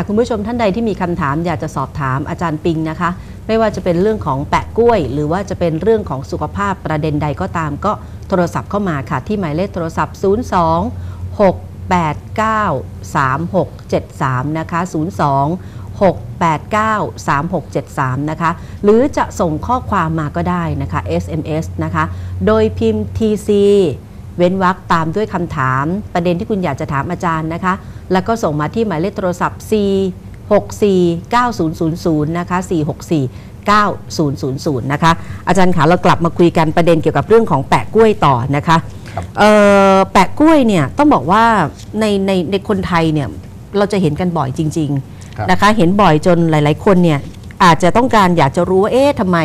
ค่ะคุณผู้ชมท่านใดที่มีคำถามอยากจะสอบถามอาจารย์ปิงนะคะ ไม่ว่าจะเป็นเรื่องของแปะกล้วย หรือว่าจะเป็นเรื่องของสุขภาพประเด็นใดก็ตาม ก็โทรศัพท์เข้ามาค่ะ ที่หมายเลขโทรศัพท์ 02 689 3673 นะคะ 02 689 3673 นะคะ หรือจะส่งข้อความมาก็ได้นะคะ SMS นะคะ โดยพิมพ์ TC เว้นวรรคตามด้วยคำถามประเด็นที่คุณอยากจะถามอาจารย์นะคะ แล้วก็ส่งมาที่หมายเลขโทรศัพท์4 64 9000 นะคะ 464 9000 นะคะ อาจารย์คะเรากลับมาคุยกันประเด็นเกี่ยวกับเรื่องของแปะกล้วยต่อนะคะครับเอ่อแปะกล้วยเนี่ยต้องบอกว่าในในในคนไทยเนี่ยเราจะเห็นกันบ่อยจริงครับๆนะคะ เห็นบ่อยจนหลาย ๆ คนเนี่ยอาจจะต้องการอยากจะรู้ว่าเอ๊ะทำไม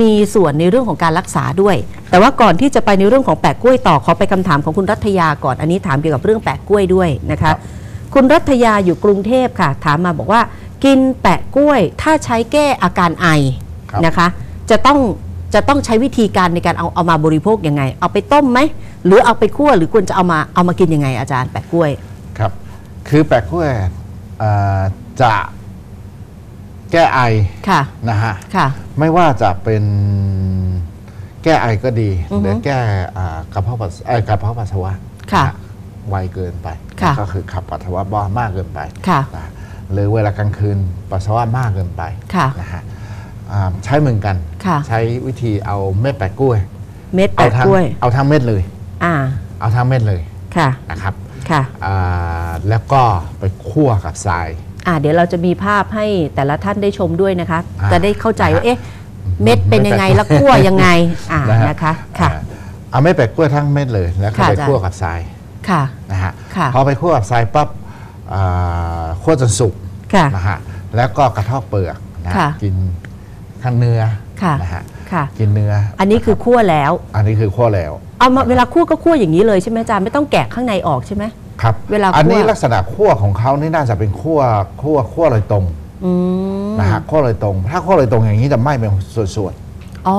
มีส่วนในเรื่องของการรักษาด้วย แต่ว่าก่อนที่จะไปในเรื่องของแปะกล้วยต่อขอไปคำถามของคุณรัฐยาก่อนอันนี้ถามเกี่ยวกับเรื่องแปะกล้วยด้วยนะคะคุ ณรัฐยาอยู่กรุงเทพค่ะ ถามมาบอกว่า กินแปะกล้วย ถ้าใช้แก้อาการไอครับนะคะ จะต้องจะต้องใช้วิธีการในการเอาเอามาบริโภคยังไง เอาไปต้มไหมหรือเอาไปคั่วหรือควรจะเอามาเอามากินยังไงอาจารย์แปะกล้วยครับ คือแปะกล้วยเอ่อจะแก้ไอค่ะนะฮะค่ะ ไม่ว่าจะเป็นแก้ไอก็ดีอือฮึหรือแก้อ่ากระเพาะปัสเอ่อกระเพาะปัสสาวะค่ะนฮ ไวเกินไปค่ะก็คือขับปัสสาวะบ้ามากเกินไปค่ะนะหรือเวลากลางคืนปัสสาวะมากเกินไปค่ะนะฮะอ่าใช้เหมือนกัน ค่ะ ใช้วิธีเอาเม็ดแปะกล้วย เม็ดเอาแปะทั้งกล้วย เอาทั้งเม็ดเลย อ่า เอาทั้งเม็ดเลยค่ะ นะครับค่ะ อ่าแล้วก็ไปคั่วกับทราย อ่าเดี๋ยวเราจะมีภาพให้แต่ละท่านได้ชมด้วยนะคะ อ่าจะได้เข้าใจว่านะฮะเอ๊ะ เม็ดเป็นยังไงแล้วคั่วยังไง อ่านะฮะนะคะ ค่ะ อ่าเอาเม็ดแปะกล้วยทั้งเม็ดเลยแล้วก็ค่ะไปอาจารย์ คั่วกับทราย ค่ะนะฮะค่ะพอไปคั่วกับทรายปั๊บอ่าคั่วจนสุกค่ะนะฮะแล้วก็กระเทาะเปลือกนะค่ะกินข้างเนื้อค่ะนะฮะค่ะกินเนื้อ อันนี้คือคั่วแล้ว อันนี้คือคั่วแล้วเอามาเวลาคั่วก็คั่วอย่างนี้เลยใช่ไหมอาจารย์ไม่ต้องแกะข้างในออกใช่ไหมครับเวลาคั่วอันนี้ลักษณะคั่วของเขานี่น่าจะเป็นคั่วคั่วคั่วเลยตรงอืมนะฮะคั่วเลยตรง ถ้าคั่วเลยตรงอย่างนี้จะไหม้เป็นส่วน อ๋อ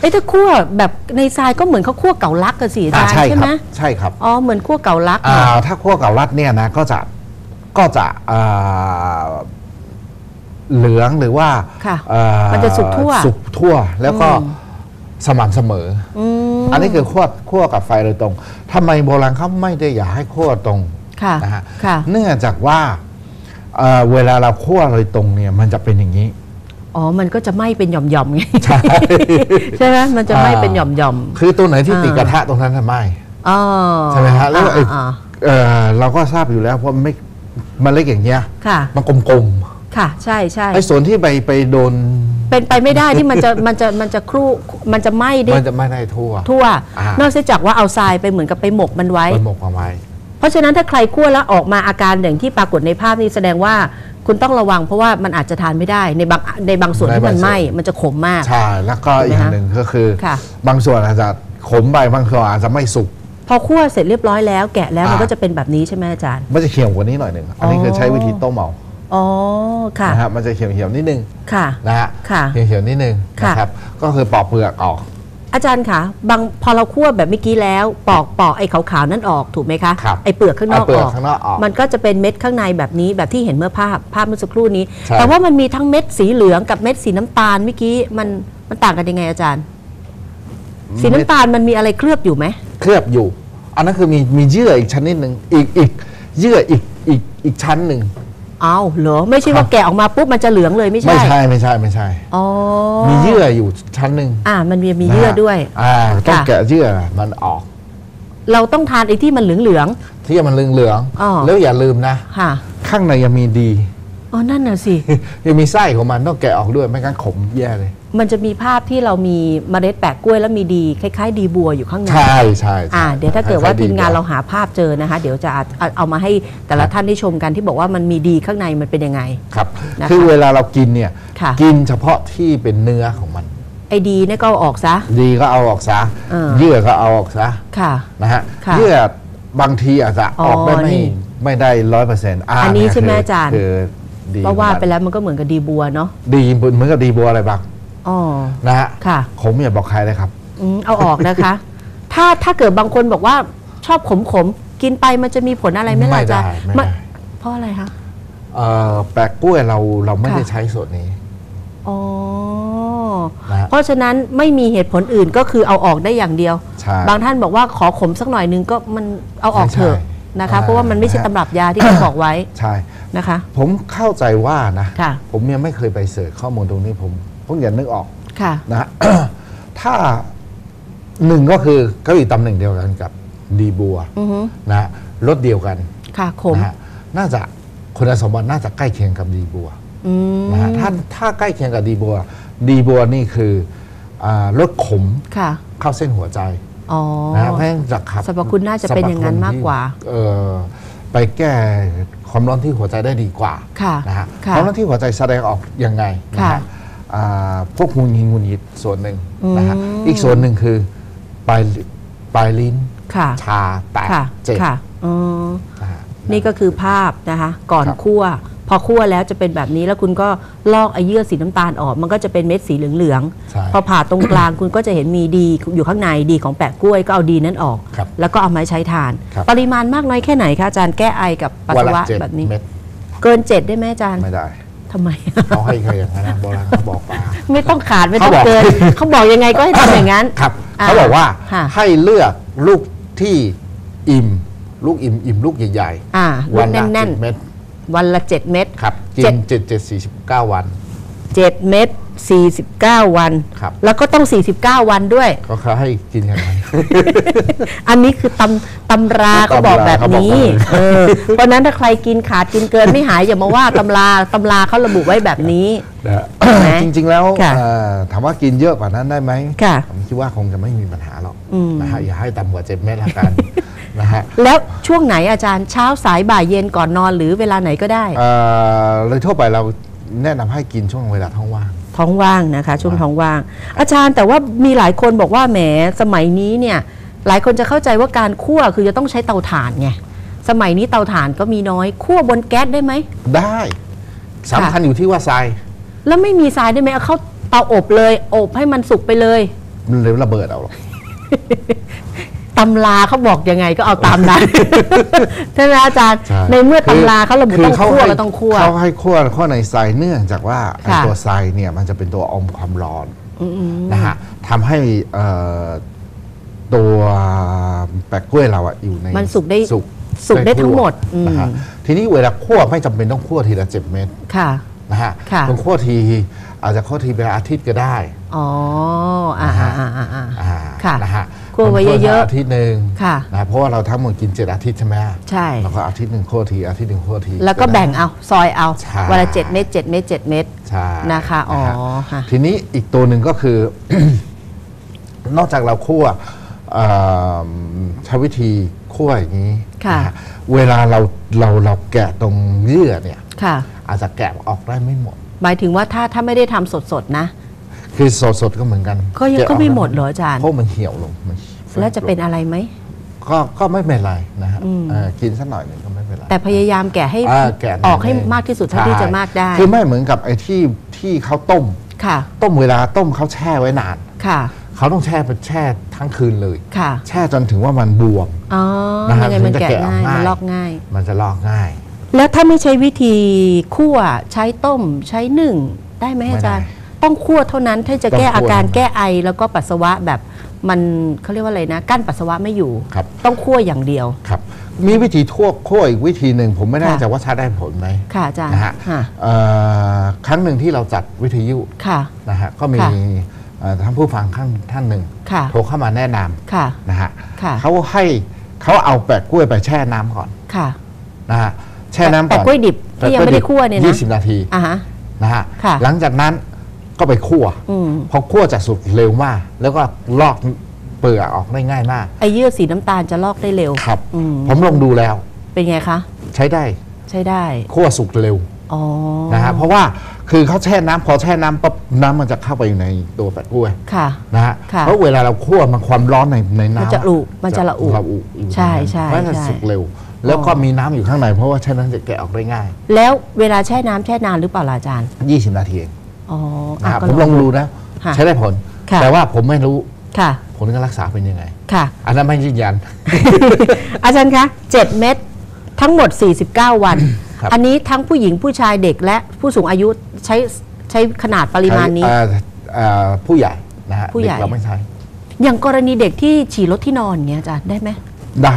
ไอ้ยถ้าคั่วแบบในทรายก็เหมือนเขาคั่วเก่าลักกันสิๆอาอ่าจารย์ใช่ใช่คไหรัมบใช่ครับอ๋อเหมือนคั่วเก่าลักอ่าเนาะถ้าคั่วเก่ารัดเนี่ยนะก็จะก็จะอ่าเหลืองหรือว่าค่ะเอ่อมันจะสุกทั่วสุกทั่วแล้วก็อืมสม่ำเสมออืมอันนี้คือคั่วคั่วกับไฟโดยตรงทำไมโบราณเขาไม่ได้อยากให้คั่วตรงค่ะนะฮะค่ะเนื่องจากว่าเอ่อเวลาเราคั่วโดยตรงเนี่ยมันจะเป็นอย่างนี้ อ๋อ มันก็จะไหม้เป็นหย่อมๆไงใช่ ใช่ไหมมันจะไหม้เป็นหย่อมคือตัวไหนที่ติดอ่ากระทะตรงนั้นทำไมๆอ๋อใช่ไหมฮะแล้วไอ้อ่าเอ่อเราก็ทราบอยู่แล้วว่าไม่มันเล็กอย่างเงี้ยค่ะมันกลมค่ะ ใช่ใช่ๆไอ้ส่วนที่ไปไปโดน เป็นไปไม่ได้ที่มันจะมันจะมันจะครู่มันจะไหม้ได้มันจะไม่ได้ทั่ว ทั่วอ่านนอกจากว่าเอาทรายไปเหมือนกับไปหมกมันไว้มันหมกเอาไว้ เพราะฉะนั้นถ้าใครคั่วแล้วออกมาอาการอย่างที่ปรากฏในภาพนี้แสดงว่า คุณต้องระวังเพราะว่ามันอาจจะทานไม่ได้ในบางในบางส่วนที่มันไหม้มันจะขมมาก ใช่ แล้วก็ถูกไหมอีกฮะหนึ่งก็คือค่ะบางส่วนอาจจะขมไปบางส่วนอาจจะไม่สุกพอคั่วเสร็จเรียบร้อยแล้วแกะแล้วมันอ่าก็จะเป็นแบบนี้ใช่ไหมอาจารย์ มันจะเขียวกว่านี้หน่อยหนึ่งอันนี้อ๋อคือใช้วิธีต้มเอาอ๋อค่ะนะฮะมันจะเขียวเขียวๆนิดนึงค่ะนะฮะค่ะเขียวเขียวๆนิดนึงค่ะนะครับก็คือปอกเปลือกออก อาจารย์คะบางพอเราคั่วแบบเมื่อกี้แล้ว ปอกปอกไอ้ขาวๆนั่นออกถูกไหมคะครับไอ้เปลือกข้างนอกเอาเปลืออกอกข้างนอกออกมันก็จะเป็นเม็ดข้างในแบบนี้แบบที่เห็นเมื่อภาพภาพเมื่อสักครู่นี้ ใช่ แต่ว่ามันมีทั้งเม็ดสีเหลืองกับเม็ดสีน้ำตาลเมื่อกี้มันมันต่างกันยังไงอาจารย์ สีน้ำตาลมันมีอะไรเคลือบอยู่ไหม เคลือบอยู่ อันนั้นคือมีมีเยื่ออีกชนิดหนึ่งอีกอีกเยื่ออีกอีกอีกชั้นหนึ่ง อ้าวเหรอไม่ใช่ครัว่าบแกะออกมาปุ๊บมันจะเหลืองเลยไม่ใช่ไม่ใช่ไม่ใช่ไม่ใช่อ๋อมีเยื่ออยู่ชั้นหนึ่งอ่ามันมีมีเยื่อด้วยอ่าต้องค่ะแกะเยื่อมันออก เราต้องทานไอ้ที่มันเหลืองที่มันเหลืองเหลืองๆอ๋อแล้วอย่าลืมนะๆค่ะข้างในยังมีดี อ๋อนั่นน่ะสิ ยังมีไส้ของมันต้องแกะออกด้วยไม่งั้นขมแย่เลย มันจะมีภาพที่เรามีเมล็ดแปะกล้วยแล้วมีดีคล้ายๆ ดีบัวอยู่ข้างในใช่ใช่ใช่อ่าเดี๋ยวถ้าเกิดว่าคล้ยๆทีมงานดีกเราหาภาพเจอนะคะ เดี๋ยวจะเอาเอาเอามาให้แต่ละท่านได้ชมกันที่บอกว่ามันมีดีข้างในมันเป็นยังไงครับนะคะคือเวลาเรากินเนี่ยค่ะกินเฉพาะที่เป็นเนื้อของมันไอ้ดีเนี่ยก็เอาออกซะ ดีก็เอาออกซะเออเยื่อก็เอาออกซะค่ะนะฮะค่ะเยื่อบางทีอาจจะอ๋อออกได้ไม่นี่ไม่ได้ร้อยเปอร์เซ็นต์อันนี้ใช่ไหมอาจารย์คือ ดีก็ว่าไปแล้วมันก็เหมือนกับดีบัวเนาะดีเหมือนกับดีบัวอะไรบ้างอ๋อนะฮะค่ะผมอย่าบอกใครเลยครับอืมเอาออกนะคะ ถ้าถ้าเกิดบางคนบอกว่าชอบขมขมๆกินไปมันจะมีผลอะไรไหมล่ะไม่อาจาได้รย์ไม่มันได้เพราะอะไรคะเอ่อแปลกกล้วยเราเราไม่ได้ค่ะใช้ส่วนนี้อ๋อนะฮะเพราะฉะนั้นไม่มีเหตุผลอื่นก็คือเอาออกได้อย่างเดียวใช่บางท่านบอกว่าขอขมสักหน่อยนึงก็มันเอาออกเถอะใช่ นะคะอ่าเพราะว่ามันไม่ใช่นะฮะตำรับยาที่เขาบอกไว้ใช่นะคะ ผมเข้าใจว่านะ ค่ะผมยังไม่เคยไปเสิร์ชข้อมูลตรงนี้ผมเพิ่งจะนึกออกค่ะ นะถ้าหนึ่งก็คือเขาอยู่ตำแหน่งเดียวกันกับดีบัวอือฮึนะรถเดียวกันค่ะขมนะฮะน่าจะคุณสมบัติน่าจะใกล้เคียงกับดีบัว อืมนะฮะถ้าถ้าใกล้เคียงกับดีบัว ดีบัวนี่คืออาลดขมค่ะ เข้าเส้นหัวใจ อ๋อนะฮะเพราะฉะนั้นจะขับสรรพคุณน่าจะเป็นอย่างนั้นมากกว่า เอ่อไปแก้ความร้อนที่หัวใจได้ดีกว่าค่ะนะฮะค่ะความร้อนที่หัวใจแสดงออกยังไงนะค่ะฮะอ่าพวกหุนยินหุนยิดส่วนหนึ่งนะฮะอืม อีกส่วนหนึ่งคือปลายปลายลิ้น ค่ะชาแตกค่ะเจ็บค่ะอืมนะฮะ นี่ก็คือภาพนะคะ ก่อนครับคั่ว พอคั่วแล้วจะเป็นแบบนี้แล้วคุณก็ลอกไอ้เยื่อสีน้ำตาลออก มันก็จะเป็นเม็ดสีเหลืองใช่ๆพอผ่าตรงกลางคุณก็จะเห็นมีดีอยู่ข้างในดีของแปะกล้วยก็เอาดีนั้นออกครับแล้วก็เอามาใช้ทานครับปริมาณมากน้อยแค่ไหนคะอาจารย์แก้ไอกับปัสวันสาละวะเจ็ดแบบนี้เม็ดเกินเจ็ดได้ไหมอาจารย์ไม่ได้ทำไมเขาให้ใครอย่างนั้นนะโบราณเขาบอกมาไม่ต้องขาดไม่ต้องเขาบอกเกินเขาบอกยังไงก็ให้ทำอย่างนั้นครับอ่าเขาบอกว่าค่ะให้เลือกลูกที่อิ่ม ลูกอิ่มอิ่มลูกใหญ่อ่าๆลูวักละแน่นเจ็ดเม็ดๆ วันละเจ็ดเม็ดครับกิเจ็ดนเจ็ดเจ็ดสี่สิบเก้าวันเจ็ดเม็ด สี่สิบเก้าวัน ครับ แล้วก็ต้องสี่สิบเก้าวันด้วย ก็เขาให้กินอย่างนั้น อันนี้คือตำตำราเขาบอกแบบนี้ตำราเขาบอกแบบนี้เออเพราะฉะนั้นถ้าใครกินขาดกินเกินไม่หายอย่ามาว่าตำราตำราเขาระบุไว้แบบนี้ นะฮะไหมจริง ๆ แล้วค่ะเอ่อถามว่ากินเยอะกว่านั้นได้ไหมค่ะผมคิดว่าคงจะไม่มีปัญหาหรอกอืม นะฮะอย่าให้ต่ำกว่าเจ็ดเม็ดละกัน นะฮะแล้วช่วงไหนอาจารย์เช้าสายบ่ายเย็นก่อนนอนหรือเวลาไหนก็ได้ เอ่อเลยทั่วไปเราแนะนำให้กินช่วงเวลาท้องว่าง ท้องว่างนะคะ ช่วงท้องว่าง อาจารย์แต่ว่ามีหลายคนบอกว่าแหมสมัยนี้เนี่ยหลายคนจะเข้าใจว่าการคั่วคือจะต้องใช้เตาถ่านไงสมัยนี้เตาถ่านก็มีน้อยคั่วบนแก๊สได้ไหมได้สำคัญอยู่ที่ว่าทราย แล้วไม่มีทรายได้ไหมเอาเข้าเตาอบเลย อบให้มันสุกไปเลยมันเลยระเบิดเอาหรอก ตำราเขาบอกยังไงก็เอาตามนั้นใช่ไหมอาจารย์ใช่ในเมื่อตำราเขาระบุคืต้องเขาคั่วให้ก็ต้องคั่ว เขาให้คั่วคั่วในทรายเนื่องจากว่าไอ้ค่ะ ตัวทรายเนี่ยมันจะเป็นตัวอมความร้อนอืมนะฮะทำให้เอ่อตัวแปะกล้วยเราอะอยู่ในมันสุกได้สุกสุกได้ทั่วทั้งหมดอืมนะฮะทีนี้เวลาคั่วไม่จำเป็นต้องคั่วทีละเจ็ดเม็ดค่ะ นะฮะค่ะ ต้องคั่วทีอาจจะคั่วทีเป็นอาทิตย์ก็ได้ อ๋ออ่านะฮะอ่าอ่าอ่า อ่าค่ะ นะฮะ คั่วไว้เยอะๆมันอาทิตย์หนึ่งค่ะนะเพราะว่าเราทั้งหมดกินเจ็ดอาทิตย์ใช่ไหมใช่แล้วก็อาทิตย์หนึ่งคั่วทีอาทิตย์หนึ่งคั่วที แล้วก็ได้แบ่งเอาซอยเอาใช่วันละเจ็ดเม็ดเจ็ดเม็ดเจ็ดเม็ดใช่นะคะอ๋อนะฮะค่ะทีนี้อีกตัวหนึ่งก็คือนอกจากเราคั่วเอ่อใช้วิธีคั่วอย่างนี้ค่ะนฮเวลาเราเราเราแกะตรงเยื่อเนี่ยค่ะอาจจะแกะออกได้ไม่หมด หมายถึงว่าถ้าถ้าไม่ได้ทำสดๆนะ คือสดๆก็เหมือนกันก็ยังแะออก็ไม่หมดเหรออาจารย์เพราะมันเหี่ยวลงมันแล้วจะเป็นอะไรไหมก็ก็ไม่เป็นไรนะฮะอืมเอ่อกินสักหน่อยหนึ่งก็ไม่เป็นไรแต่พยายามแกะให้อ่าแกะออกให้น่ยมากที่สุดเท่าที่จะมากได้ คือไม่เหมือนกับไอ้ที่ที่เขาต้มค่ะ ต้มเวลาต้มเขาแช่ไว้นานค่ะเขาต้องแช่เป็นแช่ทั้งคืนเลยค่ะ แช่จนถึงว่ามันบวมอ๋อนะฮะยังไงมันถึงจะแกะแกะออกง่ายง่ายมันลอกง่าย มันจะลอกง่าย แล้วถ้าไม่ใช้วิธีคั่วใช้ต้มใช้นึ่งได้ไหมอาจารย์ ต้องคั่วเท่านั้นถ้าจะแก้ต้องคั่วอาการแก้ไอแล้วก็ปัสสาวะแบบมันเขาเรียกว่าอะไรนะ กั้นปัสสาวะไม่อยู่ ครับ ต้องคั่วอย่างเดียว ครับ มีวิธีทั่วคั่วอีกวิธีหนึ่งผมไม่แน่ค่ะใจว่าใช้ได้ผลไหมค่ะอาจารย์นะฮะค่ะ เอ่อครั้งหนึ่งที่เราจัดวิทยุค่ะ นะฮะก็มีค่ะเอ่อท่านผู้ฟังท่านท่านหนึ่งค่ะ โทรเข้ามาแนะนค่ะำนะฮะค่ะ เขาให้เขาเอาแปะกล้วยไปแช่น้ำก่อนค่ะ นะฮะแช่น้ำก่อนแปะกล้วยดิบที่ยังไม่ได้คั่วเนี่ยนะ ยี่สิบนาที อะฮะ นะฮะค่ะหลังจากนั้น ก็ไปคั่วอืมพอคั่วจะสุกเร็วมาก แล้วก็ลอกเปลือกออกได้ง่ายมากไอเยื่อสีน้ำตาลจะลอกได้เร็วครับอืมผมลองดูแล้ว เป็นไงคะ ใช้ได้ใช้ได้คั่วสุกเร็วอ๋อนะฮะเพราะว่าคือเขาแช่น้ำพอแช่น้ำปั๊บน้ำมันจะเข้าไปอยู่ในตัวแปะกล้วยค่ะนะฮะค่ะเพราะเวลาเราคั่วมันความร้อนในในน้ำมันจะอุมันจะระอุระอุอยู่ใช่ใช่เพราะฉะนั้นใช่สุกเร็ว แล้วก็มีน้ำอยู่ข้างในเพราะว่าแช่น้ำจะแกะออกได้ง่าย แล้วเวลาแช่น้ำแช่นานหรือเปล่าล่ะอาจารย์ 20 นาทีเอง อ๋อนะอะฮะก็ผมลองดูนะ ค่ะใช้ได้ผล ค่ะ แต่ว่าผมไม่รู้ค่ะ ผลการรักษาเป็นยังไง ค่ะ อันนั้นไม่ยืนยัน อาจารย์คะ7เม็ดทั้งหมด 49 วัน ครับ อันนี้ทั้งผู้หญิงผู้ชายเด็กและผู้สูงอายุใช้ใช้ขนาดปริมาณนี้เอ่อเอ่อผู้ใหญ่นะฮะผู้ใหญ่ เด็กเราไม่ใช้อย่างกรณีเด็กที่ฉี่รถที่นอนอย่างเงี้ยอาจารย์ได้ไหม ได้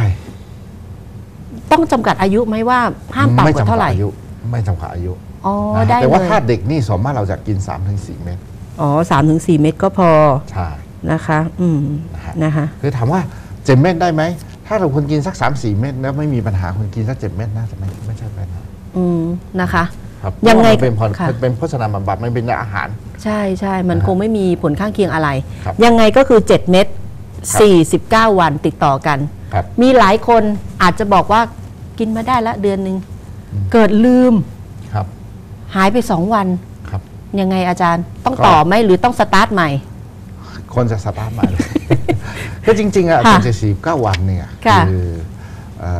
ต้องจำกัดอายุไหมว่าห้ามต่ำกว่าเท่าไหร่ ไม่จำกัดอายุไม่จำกัดอายุ อ๋อนะฮะได้แต่เลว่ายถ้าเด็กนี่สมมติเราจะกิน 3-4 เม็ดอ๋อสามถึงสี่เม็ดก็พอใช่นะคะ อืมนะฮะนะคะคือถามว่าเจ็ดเม็ดได้ไหม ถ้าเราคนกินสักสามสี่เม็ดแล้วไม่มีปัญหาคนกินสักเจ็ดเม็ดน่าจะไม่ไม่ใช่ปัญหาอืมนะคะครับยังไงเพราะว่ามันเป็นพอค่ะเป็นโภชนาบำบัดมันเป็นอาหาร ใช่ใช่มันนะฮะคงไม่มีผลข้างเคียงอะไรครับยังไงก็คือ7เม็ดครับ49วันติดต่อกันครับมีหลายคนอาจจะบอกว่ากินมาได้ละเดือนหนึ่งเกิดลืมครับ หายไป2วันครับ ยังไงอาจารย์ต้องก็ต่อไหมหรือต้องสตาร์ทใหม่ คนจะสตาร์ทใหม่เลยคือจริง ๆอะค่ะเป็นเจ็ดสิบเก้าวันเนี่ยค่ะคือเอ่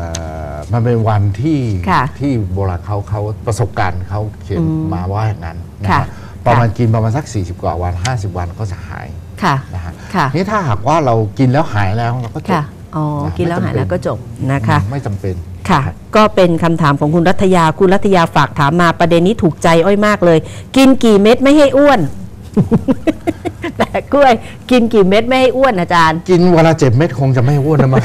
อมันเป็นวันที่ค่ะที่โบราณเขาเขาประสบการณ์เขาเขียนอืมมาว่าอย่างนั้นนะค่ะฮะประมาณกินประมาณสัก 40 กว่าวัน 50 วันก็จะหายค่ะนะฮะค่ะนี่ถ้าหากว่าเรากินแล้วหายแล้วเราก็จบค่ะอ๋อนะกินแล้วไม่หายจำเป็นแล้วก็จบนะคะ ไม่จำเป็น ค่ะ ก็เป็นคำถามของคุณรัตยา คุณรัตยาฝากถามมาประเด็นนี้ถูกใจอ้อยมากเลย กินกี่เม็ดไม่ให้อ้วน แต่กล้วย กินกี่เม็ดไม่ให้อ้วนอาจารย์ กินวันละเจ็ดเม็ดคงจะไม่อ้วนนะมั้ง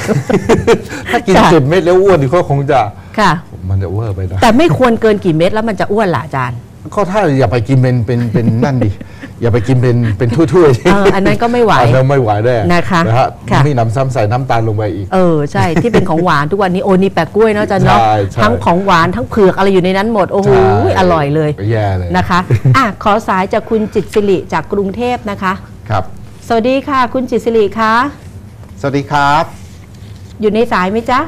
ถ้ากินค่ะ เจ็ดเม็ดแล้วอ้วนนี่ก็คงจะ ค่ะ มันจะเวอร์ไปนะ แต่ไม่ควรเกินกี่เม็ดแล้วมันจะอ้วนล่ะอาจารย์ ก็ถ้าอย่าไปกินเป็นเป็นเป็นนั่นดิ อย่าไปกินเป็นเป็นถ้วยๆเอออันนั้นก็ไม่ไหว อันนั้นไม่ไหวแน่นะคะนะฮะค่ะมีน้ำซ้ำใส่น้ำตาลลงไปอีก เออใช่ ที่เป็นของหวานทุกวันนี้โอนี่แปะกล้วยเนาะอาจารย์เนาะใช่ใช่ ทั้งของหวานทั้งเผือกอะไรอยู่ในนั้นหมดโอ้โหใช่อร่อยเลยแย่เลยนะคะอะขอสายจากคุณจิตรศิริจากกรุงเทพนะคะ ครับ สวัสดีค่ะ คุณจิตรศิริคะสวัสดีครับ อยู่ในสายไหมจ๊ะ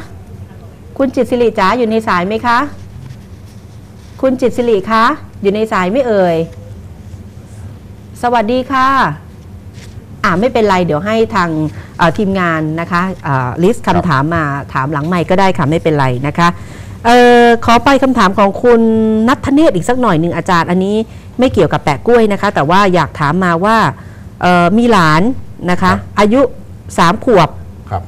คุณจิตรศิริจ๋าอยู่ในสายไหมคะ คุณจิตรศิริคะ อยู่ในสายไหม่เอ่ย สวัสดีค่ะ อ่าไม่เป็นไร เดี๋ยวให้ทางเอ่อทีมงานนะคะลิสต์ครับคำถามมาถามหลังไม่ก็ได้ค่ะ ไม่เป็นไรนะคะเออขอไปคำถามของคุณนัทเนศอีกสักหน่อยหนึ่งอาจารย์ อันนี้ไม่เกี่ยวกับแปะกล้วยนะคะ แต่ว่าอยากถามมาว่าเอ่อมีหลานนะคะ อายุสามขวบครับ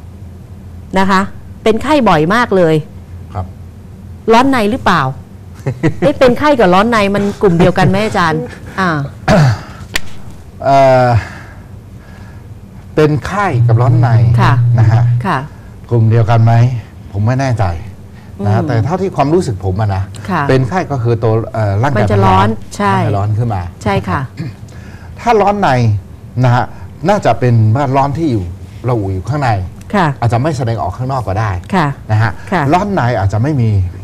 นะคะ เป็นไข้บ่อยมากเลยครับร้อนในหรือเปล่า เอ๊ะเป็นไข้กับร้อนในมันกลุ่มเดียวกันไหมอาจารย์ อ่า เอ่อเป็นไข้กับร้อนในค่ะ นะฮะค่ะ กลุ่มเดียวกันไหม ผมไม่แน่ใจนะฮะอืมแต่เท่าที่ความรู้สึกผมอะนะค่ะเป็นไข้ก็คือตัวเอ่อร่างกายมันจะร้อนใช่ร่างกายร้อนขึ้นมา ใช่ค่ะ ถ้าร้อนในนะฮะน่าจะเป็นว่าร้อนที่อยู่เราอยู่ข้างใน ค่ะ อาจจะไม่แสดงออกข้างนอกก็ได้ค่ะ นะฮะค่ะ ร้อนในอาจจะไม่มีเอ่อ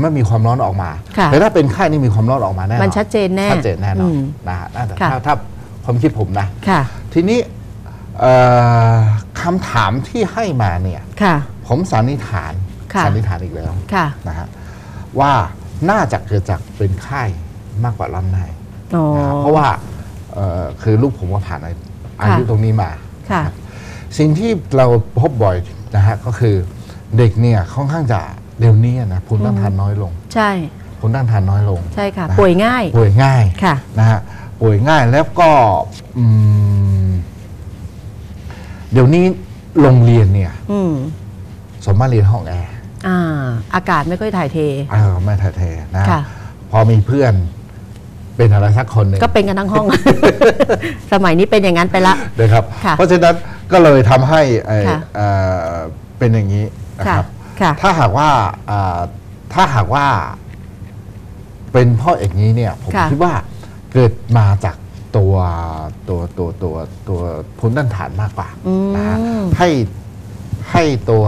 ไม่มีความร้อนออกมาค่ะแต่ถ้าเป็นไข้นี่มีความร้อนออกมาแน่นอนมันชัดเจนแน่ชัดเจนแน่นอนอืมนะฮะน่าจะค่ะถ้าถ้าความคิดผมนะค่ะทีนี้เอ่อคำถามที่ให้มาเนี่ยค่ะผมสันนิษฐานค่ะสันนิษฐานอีกแล้วค่ะนะฮะว่าน่าจะเกิดจากเป็นไข้มากกว่าร้อนในอ๋อนะฮะเพราะว่าเอ่อคือลูกผมก็ผ่านอายุตรงนี้มาค่ะสิ่งที่เราพบบ่อยนะฮะก็คือเด็กเนี่ยค่อนข้างจะ เดี๋ยวนี้นะภูมิต้านทานน้อยลง ใช่ภูมิต้านทานน้อยลงใช่ค่ะนะฮะป่วยง่าย ป่วยง่ายค่ะนะฮะป่วยง่ายแล้วก็อืมเดี๋ยวนี้โรงเรียนเนี่ยอืมสมมติเรียนห้องแอร์อ่าอากาศไม่ค่อยถ่ายเทเออไม่ถ่ายเทนะค่ะพอมีเพื่อนเป็นอะไรสักคนหนึ่งก็เป็นกันทั้งห้อง สมัยนี้เป็นอย่างนั้นไปละนะครับค่ะเพราะฉะนั้นก็เลยทำให้เอ่อค่ะเอ่อเป็นอย่างนี้นะค่ะครับ ค่ะ ถ้าหากว่าอ่าถ้าหากว่า เป็นเพ่ออย่างนี้เนี่ย ผมค่ะ คิดว่าเกิดมาจากตัวตัวตัวตัวตัวภูมิต้านทานมากกว่าอืนะฮะม ให้ให้ตัว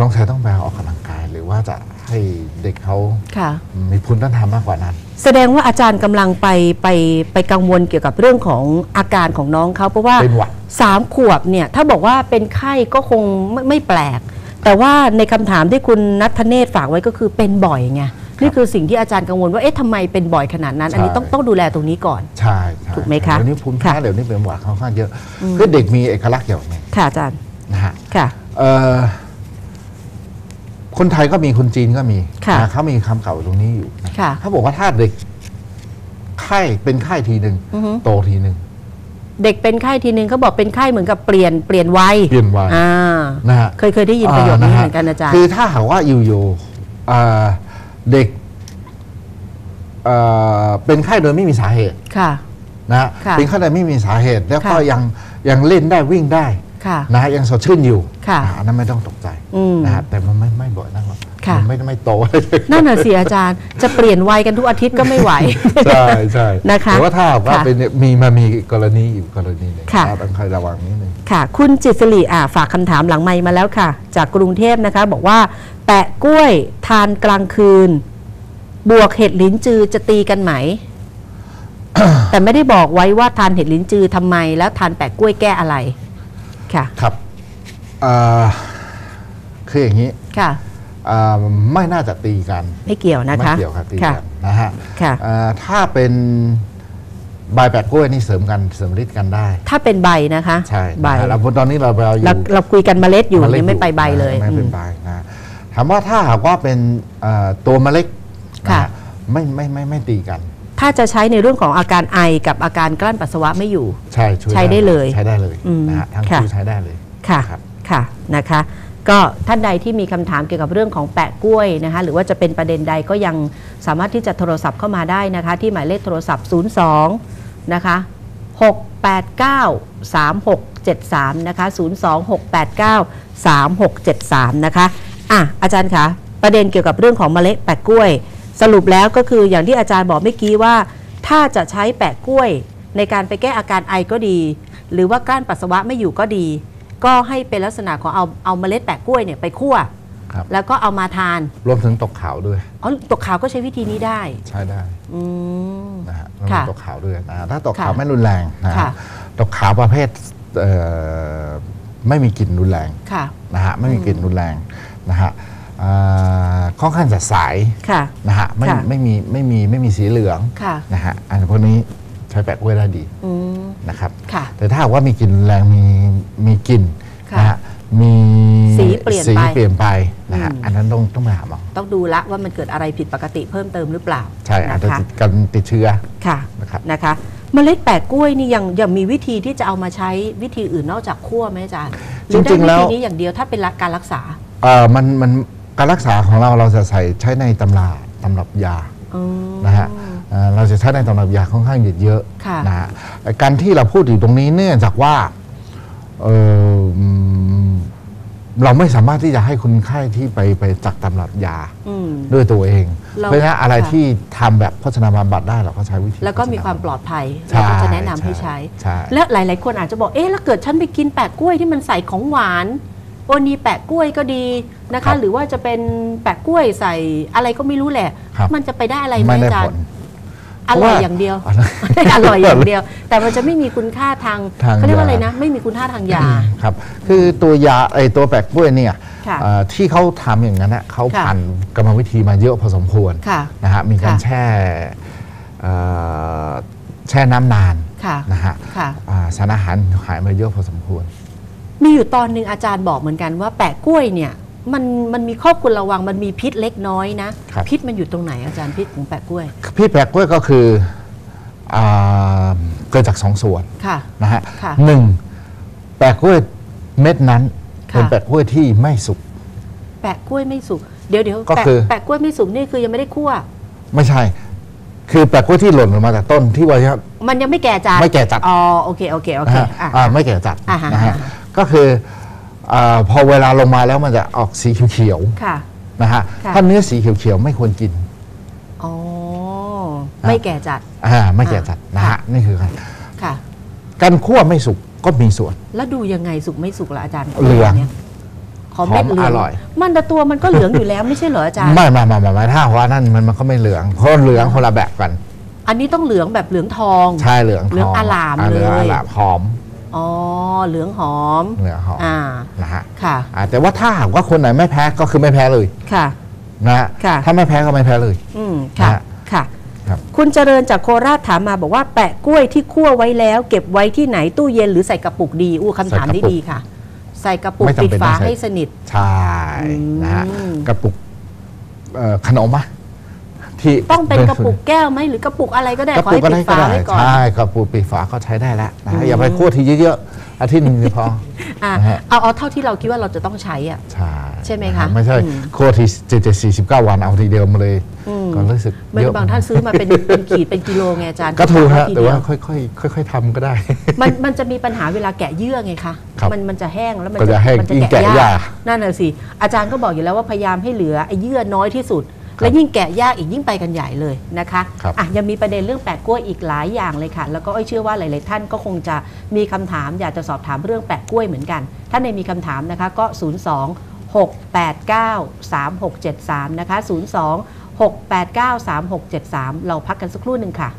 สงสัยต้องไปออกกำลังกายหรือว่าจะ ให้เด็กเขาค่ะ มีภูมิต้านทานมากกว่านั้น แสดงว่าอาจารย์กำลังไปไปไปกังวลเกี่ยวกับเรื่องของอาการของน้องเขาเพราะว่าเป็นหวัด สามขวบเนี่ยถ้าบอกว่าเป็นไข้ก็คงไม่ไม่แปลก แต่ว่าในคำถามที่คุณนัทเนศฝากไว้ก็คือเป็นบ่อยไงนี่คือสิ่งที่อาจารย์กังวลว่าเอ๊ะทำไมเป็นบ่อยขนาดนั้น อันนี้ใช่ต้องต้องดูแลตรงนี้ก่อน ใช่ใช่ถูกไหมคะเดี๋ยวนี้ภูมิแพ้ค่ะ เดี๋ยวนี้เป็นหวัดค่อนข้างเยอะคือเด็กมีเอกลักษณ์อย่างหนึงค่ะอาจารย์นะฮะ ค่ะ เอ่อ คนไทยก็มีคนจีนก็มีค่ะนะเขามีคำเก่าตรงนี้อยู่นะค่ะ เขาบอกว่าถ้าเด็กไข้เป็นไข้ทีหนึ่งอือฮึ โตทีหนึ่ง เด็กเป็นไข้ทีนึงเขาบอกเป็นไข้เหมือนกับเปลี่ยนเปลี่ยนวัยเปลี่ยนวัย อ่านะฮะ เคยเคยได้ยินประโยคนี้เหมือนกันอาจารย์ คือถ้าหากว่าอยู่เอ่อเด็กเอ่อเป็นไข้โดยไม่มีสาเหตุค่ะ นะฮะค่ะเป็นไข้โดยไม่มีสาเหตุ แล้วก็ค่ะยังยังเล่นได้วิ่งได้ ค่ะนะฮะยังสดชื่นอยู่ค่ะอะอันนั้นไม่ต้องตกใจอืมนะฮะแต่มันไม่ไม่บ่อยนักหรอกค่ะมันไม่ไม่โตนั่นน่ะสิอาจารย์จะเปลี่ยนวัยกันทุกอาทิตย์ก็ไม่ไหว ใช่ใช่นะคะแต่ว่าถ้าหากว่าค่ะเป็นมีมามีกรณีอีกกรณีหนึ่งค่ะเราต้องคอยระวังนิดนึงค่ะ คุณจิตสิริอ่าฝากคำถามหลังไมค์มาแล้วค่ะ จากกรุงเทพนะคะ บอกว่า แปะกล้วยทานกลางคืน บวกเห็ดลิ้นจือจะตีกันไหม แต่ไม่ได้บอกไว้ว่าทานเห็ดลิ้นจือทำไม แล้วทานแปะกล้วยแก้อะไร ค่ะ ครับเอ่อคืออย่างนี้ค่ะ เอ่อไม่น่าจะตีกัน ไม่เกี่ยวนะคะไม่เกี่ยวกับตีค่ะ กันนะฮะค่ะ เอ่อถ้าเป็นใบแปะกล้วยนี่เสริมกันเสริมฤทธิ์กันได้ ถ้าเป็นใบนะคะใช่ใบนะฮะแล้วตอนนี้เราเราอยู่ เราเราคุยกันเมล็ดอยู่เมล็ดยังไม่ไปใบเลยไม่อืเป็นม ใบนะถามว่าถ้าหากว่าเป็นเอ่อตัวเมล็ดนะค่ะฮะไม่ไม่ไม่ไม่ตีกัน ถ้าจะใช้ในเรื่องของอาการไอกับอาการกลั้นปัสสาวะไม่อยู่ ใช่ช่วยใช้ได้เลยใช้ได้เลยอืมนะฮะทั้งค่ะ คู่ใช้ได้เลยค่ะครับ ค่ะนะคะ ก็ท่านใดที่มีคำถามเกี่ยวกับเรื่องของแปะกล้วยนะคะหรือว่าจะเป็นประเด็นใดก็ยังสามารถที่จะโทรศัพท์เข้ามาได้นะคะ ที่หมายเลขโทรศัพท์ 02 นะคะ 689 3673 นะคะ 02 689 3673 นะคะอะอาจารย์คะประเด็นเกี่ยวกับเรื่องของเมล็ดแปะกล้วย สรุปแล้วก็คืออย่างที่อาจารย์บอกเมื่อกี้ว่า ถ้าจะใช้แปะกล้วย ในการไปแก้อาการไอก็ดี หรือว่ากลั้นปัสสาวะไม่อยู่ก็ดี ก็ให้เป็นลักษณะของเอาเอาเมล็ดแปะกล้วยเนี่ยไปคั่วครับแล้วก็เอามาทานรวมถึงตกขาวด้วยอ๋อตกขาวก็ใช้วิธีนี้ได้ ใช้ได้อืม นะฮะรวมถึค่ะงตกขาวด้วยนะฮะถ้าตกค่ะขาวไม่รุนแรงนะฮะค่ะ ตกขาวประเภทเอ่อไม่มีกลิ่นรุนแรงค่ะ นะฮะไม่มีกลิ่นรุนแรงนะฮะอ่า ค่อนข้างจะใสค่ะนะฮะไม่ค่ะไม่มีไม่มีไม่มีสีเหลืองค่ะนะฮะอันพวกนี้ใช้แปะกล้วยได้ดีอืมนะครับค่ะ แต่ถ้าหากว่ามีกลิ่นรุนแรงมีมีกลิ่นค่ะนะฮะมีสีเปลี่ยนสีไปเปลี่ยนไปนะฮะอืม อันนั้นต้องต้องไปหาหมอต้องดูละว่ามันเกิดอะไรผิดปกติเพิ่มเติมหรือเปล่าใช่อาจจะนะคะติดกันติดเชื้อค่ะนะครับ นะคะ เมล็ดแปะกล้วยนี่ยังยังมีวิธีที่จะเอามาใช้วิธีอื่นนอกจากคั่วไหมอาจารย์หรือได้จริงๆวิแล้วธีนี้อย่างเดียวถ้าเป็นการรักษา เอ่อมันมัน การรักษาของเราเราจะใส่ใช้ในตำราตำรับยาอืมนะฮะเอ่อเราจะใช้ในตำรับยาค่อนข้างเยอะค่ะนะฮะการที่เราพูดอยู่ตรงนี้เนื่องจากว่าเอ่ออืมเราไม่สามารถที่จะให้คนไข้ที่ไปไปจักตำรับยา อืม ด้วยตัวเอง เราเพราะฉะนั้นอะไรค่ะ ที่ทำแบบโฆษณาบำบัดได้เราก็ใช้วิธีแล้วก็มีโฆษณความปลอดภัยใช่เราก็จะแนะนำให้ใช้ ใช่และหลาย ๆ คนอาจจะบอกเอ๊ะแล้วเกิดฉันไปกินแปะกล้วยที่มันใส่ของหวาน โอนีแปะกล้วยก็ดีนะครัคะ บหรือว่าจะเป็นแปะกล้วยใส่อะไรก็ไม่รู้แหละ ครับ มันจะไปได้อะไรไหมไม่ได้อาจารผลย์เพอราะร่อยว่าอย่างเดียวอะไรอร่อยอย่างเดียว แต่มันจะไม่มีคุณค่าทางทางเขาเรียกว่าอะไรยา นะ ไม่มีคุณค่าทางยา ครับ คือตัวยาไอตัวแปะกล้วยเนี่ยค่ะเอ่อที่เขาทำอย่างนั้นนะเขาค่ะผ่านกรรมวิธีมาเยอะพอสมควรค่ะนะฮะมีการค่ะแช่เอ่อแช่น้ำนานค่ะนะฮะค่ะ อ่าสารอาหารหายมาเยอะพอสมควร มีอยู่ตอนหนึ่งอาจารย์บอกเหมือนกันว่าแปะกล้วยเนี่ยมันมันมีข้อควรระวังมันมีพิษเล็กน้อยนะ ครับ พิษมันอยู่ตรงไหนอาจารย์พิษของแปะกล้วยพี่แปะกล้วยก็คืออ่าเกิดจากสองส่วนค่ะ นะฮะค่ะหนึ่งแปะกล้วยเม็ดนั้น ค่ะ เป็นแปะกล้วยที่ไม่สุก แปะกล้วยไม่สุกเดี๋ยวเดี๋ยวก็แปะคือ แปะกล้วยไม่สุกนี่คือยังไม่ได้คั่ว ไม่ใช่ คือแปะกล้วยที่หล่นลงมาจากต้นที่ว่าจะมันยังไม่แก่จัดไม่แก่จัด อ๋อโอเคโอเคโอนะเคฮะอะ อ่าไม่แก่จัดอ่าฮะนะฮะอ่าฮะ ก็คืออาพอเวลาลงมาแล้วมันจะออกสีเขียวค่ะๆนะฮะค่ะถ้าเนื้อสีเขียวๆไม่ควรกินอ๋อไม่แก่จัดอ่าไม่แก่จัดนะฮะนี่คือการค่ะการคั่วไม่สุกก็มีส่วน แล้วดูยังไไงสุกไม่สุกล่ะอาจารย์เหลืองนี่ยขอเม็ดหอมเหลืองอร่อย มันแต่ตัวมันก็เหลืองอยู่แล้วไม่ใช่เหรออาจารย์ไม่ไม่ไม่ไม่ไม่ถ้าว่านั่นมันมันก็ไม่เหลือง เพราะเหลืองคนละแบบกัน อันนี้ต้องเหลืองแบบเหลืองทองใช่เหลืองทเหลืองอร่ามเหลืองเลยอลามหอม อ๋อเหลืองหอมเหลืองหอมอ่านะฮะค่ะอ่าแต่ว่าถ้าหากว่าคนไหนไม่แพ้ก็คือไม่แพ้เลยค่ะนะฮะค่ะถ้าไม่แพ้ก็ไม่แพ้เลย อืมค่ะนะฮะค่ะครับคุณเจริญจากโคราชถามมาบอกว่าแปะกล้วยที่คั่วไว้แล้ว เก็บไว้ที่ไหนตู้เย็นหรือใส่กระปุกดีอู้คำถามนี้ดีค่ะ ใส่กระปุกไม่จำปิดเป็นฝาต้องใส่ให้สนิทใช่นะฮะอืมกระปุกเอ่อขนมอะ ที่ต้องเป็นกระปุกแก้วไหมหรือกระปุกอะไรก็ได้กระขอปุกให้ก็ปิได้ดก็ฝาได้ไว้ก่อนใช่กระปุกปิดฝาก็ใช้ได้แล้วนะอืฮะมอย่าไปคั่วทีเยอะอาทิตย์หนึงนี่พอ อะนะฮะ เอาเอาเท่าที่เราคิดว่าเราจะต้องใช้อะ ใช่ใช่ไหมคะรับไม่ใช่อืมโค้ดที่เจ็ดเจ็ดสี่สิบเก้าวันเอาทีเดียวมาเลยอืมก็รู้สึกมันเยอะบางท่านซื้อมาเป็นเป็นขีดเป็นกิโลไงอาจารย์ก็ถูกฮะทีแต่เดียว่าค่อยๆค่อย ๆทำก็ได้ มันมันจะมีปัญหาเวลาแกะเยื่อไงคะครับมันมันจะแห้งแล้วมันก็จะแห้งมันยิ่งแกะยาก นั่นน่ะสิอาจารย์ก็บอกอยู่แล้วว่าพยายามให้เหลือไอ้เยื่อน้อยที่สุด และยิ่งแกะยากอีกยิ่งไปกันใหญ่เลยนะคะครับอะยังมีประเด็นเรื่องแปะกล้วยอีกหลายอย่างเลยค่ะ แล้วก็อ้อยเชื่อว่าหลาย ๆ ท่านก็คงจะมีคำถามอยากจะสอบถามเรื่องแปะกล้วยเหมือนกัน ถ้าในมีคำถามนะคะก็ 02 689 3673 นะคะ 02 689 3673 เราพักกันสักครู่หนึ่งค่ะ